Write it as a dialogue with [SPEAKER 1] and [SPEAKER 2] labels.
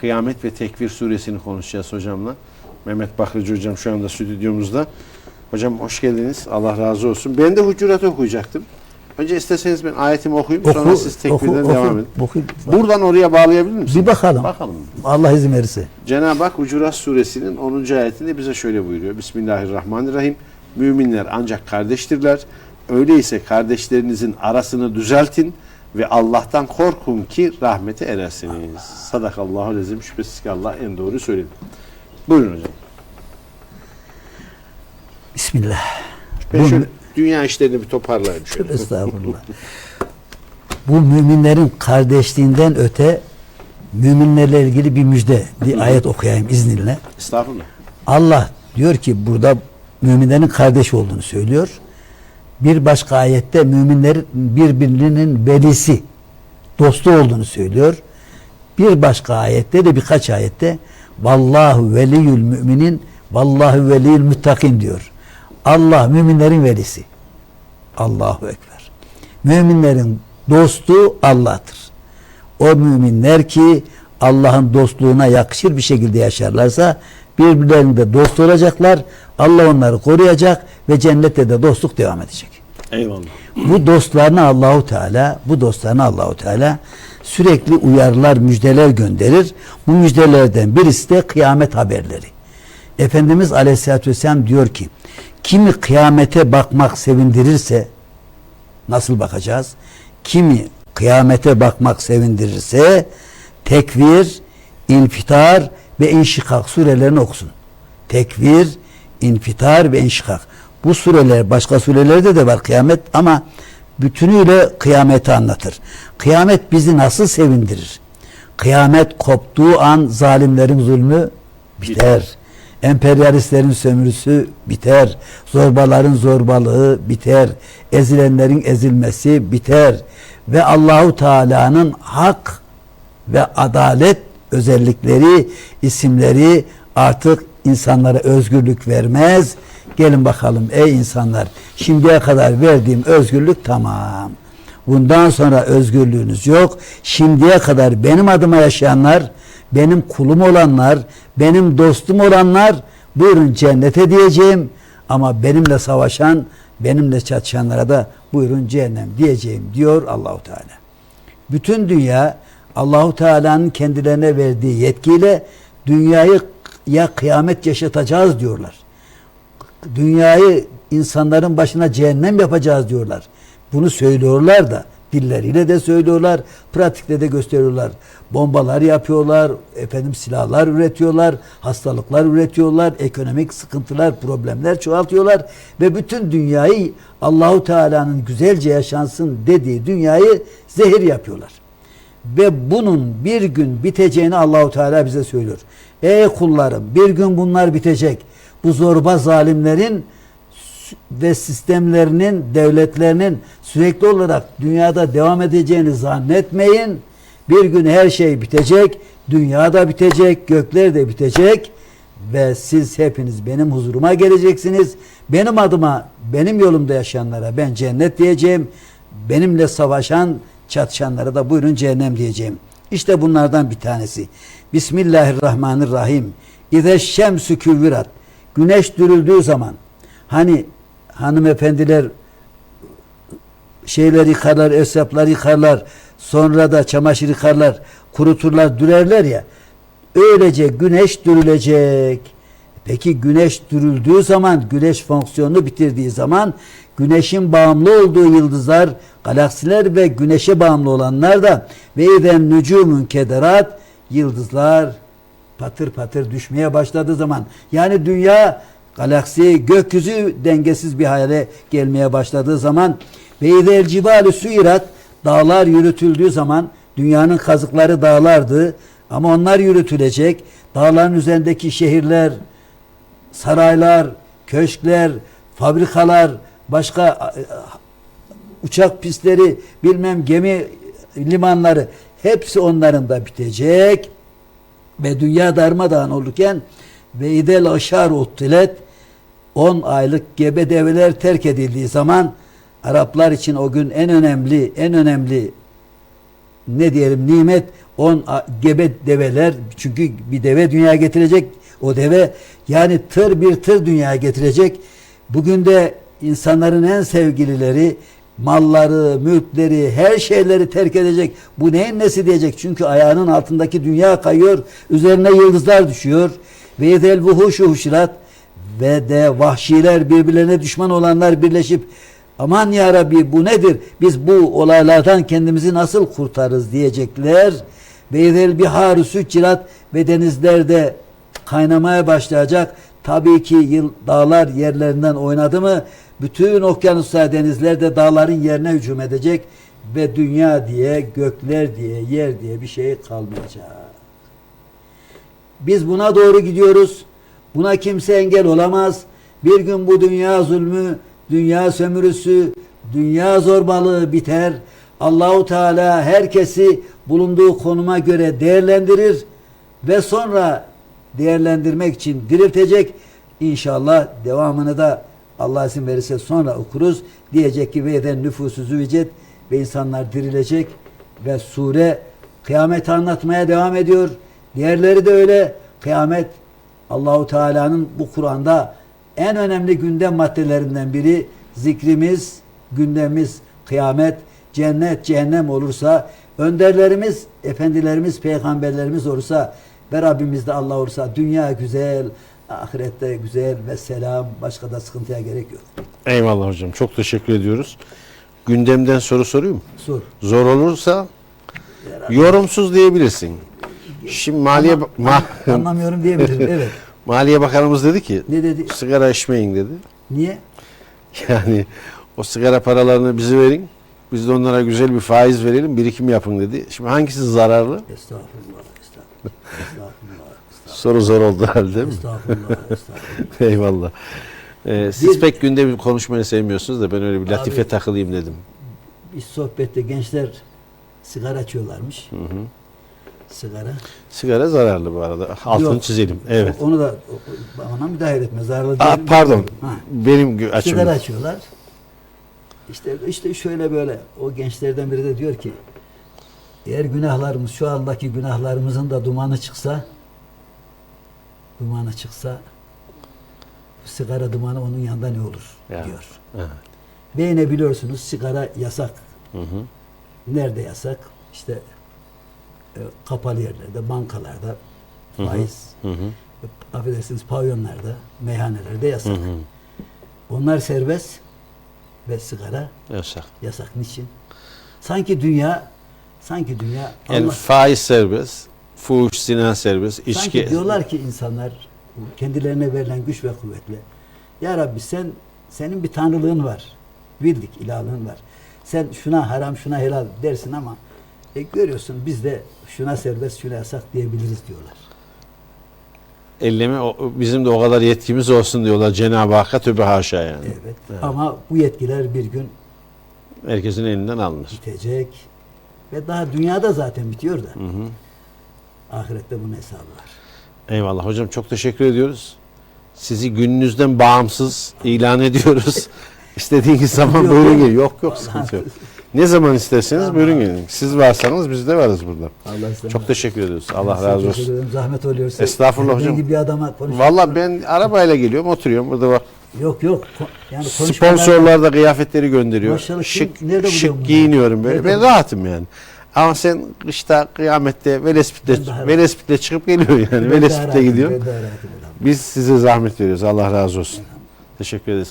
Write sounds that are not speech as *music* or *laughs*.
[SPEAKER 1] Kıyamet ve Tekvir suresini konuşacağız hocamla. Mehmet Bakırcı hocam şu anda stüdyomuzda. Hocam hoş geldiniz. Allah razı olsun. Ben de Hucurat okuyacaktım. Önce isteseniz ben ayetimi okuyayım sonra siz tekbirden
[SPEAKER 2] oku,
[SPEAKER 1] devam
[SPEAKER 2] oku,
[SPEAKER 1] edin.
[SPEAKER 2] oku.
[SPEAKER 1] Buradan oraya bağlayabilir misiniz?
[SPEAKER 2] Bir bakalım.
[SPEAKER 1] Bakalım.
[SPEAKER 2] Allah izin verirse.
[SPEAKER 1] Cenab-ı Hak Hucurat suresinin 10. ayetinde bize şöyle buyuruyor. Bismillahirrahmanirrahim. Müminler ancak kardeştirler. Öyleyse kardeşlerinizin arasını düzeltin ve Allah'tan korkun ki rahmete erersiniz. Sadakallahu lezim. Şüphesiz ki Allah en doğru söyledi. Buyurun hocam.
[SPEAKER 2] Bismillah.
[SPEAKER 1] Ben şöyle dünya işlerini bir toparlayayım şöyle.
[SPEAKER 2] Estağfurullah. Bu müminlerin kardeşliğinden öte müminlerle ilgili bir müjde, bir ayet okuyayım izninle.
[SPEAKER 1] Estağfurullah.
[SPEAKER 2] Allah diyor ki burada müminlerin kardeş olduğunu söylüyor. Bir başka ayette müminlerin birbirinin velisi, dostu olduğunu söylüyor. Bir başka ayette de birkaç ayette vallahu veliyül müminin vallahu veliyül muttakin diyor. Allah müminlerin velisi. Allahu ekber. Müminlerin dostu Allah'tır. O müminler ki Allah'ın dostluğuna yakışır bir şekilde yaşarlarsa birbirlerinde dost olacaklar. Allah onları koruyacak ve cennette de dostluk devam edecek.
[SPEAKER 1] Eyvallah.
[SPEAKER 2] Bu dostlarına Allahu Teala, bu dostlarına Allahu Teala sürekli uyarılar, müjdeler gönderir. Bu müjdelerden birisi de kıyamet haberleri. Efendimiz Aleyhisselatü Vesselam diyor ki, kimi kıyamete bakmak sevindirirse, nasıl bakacağız? Kimi kıyamete bakmak sevindirirse, tekvir, infitar ve inşikak surelerini okusun. Tekvir, infitar ve inşikak. Bu sureler başka surelerde de var kıyamet ama bütünüyle kıyameti anlatır. Kıyamet bizi nasıl sevindirir? Kıyamet koptuğu an zalimlerin zulmü biter. Emperyalistlerin sömürüsü biter. Zorbaların zorbalığı biter. Ezilenlerin ezilmesi biter. Ve Allahu Teala'nın hak ve adalet özellikleri, isimleri artık insanlara özgürlük vermez. Gelin bakalım ey insanlar şimdiye kadar verdiğim özgürlük tamam. Bundan sonra özgürlüğünüz yok. Şimdiye kadar benim adıma yaşayanlar, benim kulum olanlar, benim dostum olanlar buyurun cennete diyeceğim. Ama benimle savaşan, benimle çatışanlara da buyurun cehennem diyeceğim diyor Allahu Teala. Bütün dünya Allahu Teala'nın kendilerine verdiği yetkiyle dünyayı ya kıyamet yaşatacağız diyorlar. Dünyayı insanların başına cehennem yapacağız diyorlar. Bunu söylüyorlar da dilleriyle de söylüyorlar, pratikte de gösteriyorlar. Bombalar yapıyorlar, efendim silahlar üretiyorlar, hastalıklar üretiyorlar, ekonomik sıkıntılar, problemler çoğaltıyorlar ve bütün dünyayı Allahu Teala'nın güzelce yaşansın dediği dünyayı zehir yapıyorlar. Ve bunun bir gün biteceğini Allahu Teala bize söylüyor. Ey kullarım bir gün bunlar bitecek. Bu zorba zalimlerin ve sistemlerinin, devletlerinin sürekli olarak dünyada devam edeceğini zannetmeyin. Bir gün her şey bitecek, dünya da bitecek, gökler de bitecek ve siz hepiniz benim huzuruma geleceksiniz. Benim adıma, benim yolumda yaşayanlara ben cennet diyeceğim. Benimle savaşan, çatışanlara da buyurun cehennem diyeceğim. İşte bunlardan bir tanesi. Bismillahirrahmanirrahim. İze şemsü küvvirat. Güneş dürüldüğü zaman hani hanımefendiler şeyler yıkarlar, esraplar yıkarlar, sonra da çamaşır yıkarlar, kuruturlar, dürerler ya. Öylece güneş dürülecek. Peki güneş dürüldüğü zaman, güneş fonksiyonunu bitirdiği zaman güneşin bağımlı olduğu yıldızlar, galaksiler ve güneşe bağımlı olanlar da ve iden nücumun kederat yıldızlar patır patır düşmeye başladığı zaman. Yani dünya galaksi gökyüzü dengesiz bir hale gelmeye başladığı zaman ve idel cibalü suirat dağlar yürütüldüğü zaman dünyanın kazıkları dağlardı. Ama onlar yürütülecek. Dağların üzerindeki şehirler saraylar köşkler fabrikalar başka e, uçak pistleri bilmem gemi limanları hepsi onların da bitecek. Ve dünya darmadağın olurken ve idel aşar uttilet 10 aylık gebe develer terk edildiği zaman Araplar için o gün en önemli en önemli ne diyelim nimet on a- gebe develer çünkü bir deve dünyaya getirecek o deve yani tır bir tır dünyaya getirecek bugün de insanların en sevgilileri malları, mülkleri, her şeyleri terk edecek. Bu neyin nesi diyecek? Çünkü ayağının altındaki dünya kayıyor. Üzerine yıldızlar düşüyor. Ve yedel vuhuşu huşrat ve de vahşiler birbirlerine düşman olanlar birleşip aman ya Rabbi bu nedir? Biz bu olaylardan kendimizi nasıl kurtarız diyecekler. Ve yedel biharu süccirat ve denizlerde kaynamaya başlayacak. Tabii ki yıl, dağlar yerlerinden oynadı mı bütün okyanuslar denizler de dağların yerine hücum edecek ve dünya diye gökler diye yer diye bir şey kalmayacak. Biz buna doğru gidiyoruz. Buna kimse engel olamaz. Bir gün bu dünya zulmü, dünya sömürüsü, dünya zorbalığı biter. Allahu Teala herkesi bulunduğu konuma göre değerlendirir ve sonra değerlendirmek için diriltecek. İnşallah devamını da Allah izin verirse sonra okuruz. Diyecek ki ve eden nüfusu züvicet ve insanlar dirilecek ve sure kıyameti anlatmaya devam ediyor. Diğerleri de öyle. Kıyamet Allahu Teala'nın bu Kur'an'da en önemli gündem maddelerinden biri zikrimiz, gündemimiz kıyamet, cennet, cehennem olursa, önderlerimiz, efendilerimiz, peygamberlerimiz olursa ve Rabbimiz de Allah olursa dünya güzel, ahirette güzel ve selam, başka da sıkıntıya gerek yok.
[SPEAKER 1] Eyvallah hocam. Çok teşekkür ediyoruz. Gündemden soru sorayım mı?
[SPEAKER 2] Sor.
[SPEAKER 1] Zor olursa yorumsuz diyebilirsin. Şimdi Maliye Ma-
[SPEAKER 2] Anlamıyorum diyebilirim. *laughs* Evet.
[SPEAKER 1] Maliye Bakanımız dedi ki
[SPEAKER 2] Ne dedi?
[SPEAKER 1] sigara içmeyin dedi.
[SPEAKER 2] Niye? *laughs*
[SPEAKER 1] Yani o sigara paralarını bize verin. Biz de onlara güzel bir faiz verelim, birikim yapın dedi. Şimdi hangisi zararlı?
[SPEAKER 2] Estağfurullah, estağfurullah,
[SPEAKER 1] Soru zor oldu herhalde değil mi?
[SPEAKER 2] estağfurullah, estağfurullah. *laughs*
[SPEAKER 1] Eyvallah. Ee, siz
[SPEAKER 2] Bir-
[SPEAKER 1] pek gündemi konuşmayı sevmiyorsunuz da ben öyle bir latife
[SPEAKER 2] Abi-
[SPEAKER 1] takılayım dedim.
[SPEAKER 2] Bir sohbette gençler sigara açıyorlarmış. Sigara.
[SPEAKER 1] Sigara zararlı bu arada. Altını
[SPEAKER 2] Yok.
[SPEAKER 1] çizelim. Evet.
[SPEAKER 2] Onu da bana müdahale etme. Zararlı
[SPEAKER 1] Aa,
[SPEAKER 2] değil.
[SPEAKER 1] pardon.
[SPEAKER 2] Ha.
[SPEAKER 1] Benim açım.
[SPEAKER 2] Sigara açıyorlar. İşte işte şöyle böyle o gençlerden biri de diyor ki eğer günahlarımız şu andaki günahlarımızın da dumanı çıksa dumanı çıksa bu sigara dumanı onun yanında ne olur
[SPEAKER 1] Ya.
[SPEAKER 2] diyor.
[SPEAKER 1] Evet.
[SPEAKER 2] Ve yine biliyorsunuz sigara yasak.
[SPEAKER 1] Hı hı.
[SPEAKER 2] Nerede yasak? İşte e, kapalı yerlerde, bankalarda
[SPEAKER 1] Hı hı.
[SPEAKER 2] faiz,
[SPEAKER 1] Hı hı.
[SPEAKER 2] affedersiniz pavyonlarda, meyhanelerde
[SPEAKER 1] Hı
[SPEAKER 2] yasak.
[SPEAKER 1] hı.
[SPEAKER 2] Onlar serbest ve sigara
[SPEAKER 1] Yasak.
[SPEAKER 2] yasak. Niçin? Sanki dünya sanki dünya
[SPEAKER 1] Yani
[SPEAKER 2] Allah
[SPEAKER 1] faiz serbest, fuhuş, zina serbest, içki.
[SPEAKER 2] sanki diyorlar ki insanlar kendilerine verilen güç ve kuvvetle Ya Rabbi sen senin bir tanrılığın var. Bildik ilahlığın var. Sen şuna haram şuna helal dersin ama e, görüyorsun biz de şuna serbest şuna yasak diyebiliriz diyorlar.
[SPEAKER 1] Elleme, bizim de o kadar yetkimiz olsun diyorlar Cenab-ı Hakk'a tövbe haşa yani.
[SPEAKER 2] Evet. Ama bu yetkiler bir gün
[SPEAKER 1] Herkesin elinden alınır.
[SPEAKER 2] bitecek ve daha dünyada zaten bitiyor da
[SPEAKER 1] Hı hı.
[SPEAKER 2] ahirette bunun hesabı var.
[SPEAKER 1] Eyvallah hocam çok teşekkür ediyoruz. Sizi gününüzden bağımsız ilan ediyoruz. *laughs* İstediğiniz zaman
[SPEAKER 2] Yok, yok.
[SPEAKER 1] gelin. Yok yok sıkıntı yok. *laughs* Ne zaman isterseniz
[SPEAKER 2] Tamam.
[SPEAKER 1] buyurun gelin. Siz varsanız biz de varız burada.
[SPEAKER 2] Allah
[SPEAKER 1] Çok teşekkür ediyoruz. Allah
[SPEAKER 2] Size
[SPEAKER 1] razı olsun.
[SPEAKER 2] ederim. Zahmet oluyor. size.
[SPEAKER 1] Estağfurullah hocam.
[SPEAKER 2] gibi bir adama konuş.
[SPEAKER 1] Valla ben arabayla geliyorum oturuyorum burada bak.
[SPEAKER 2] Yok yok. Yani
[SPEAKER 1] Sponsorlar da kıyafetleri gönderiyor.
[SPEAKER 2] Maşallah,
[SPEAKER 1] şık şık giyiniyorum böyle.
[SPEAKER 2] Nerede
[SPEAKER 1] Ben rahatım yani. Ama sen işte kıyamette
[SPEAKER 2] Ben
[SPEAKER 1] Velespitle. Velespitle çıkıp geliyor yani.
[SPEAKER 2] Ben
[SPEAKER 1] Velespitle gidiyor.
[SPEAKER 2] ben.
[SPEAKER 1] Biz size zahmet veriyoruz. Allah razı olsun. Teşekkür ederiz.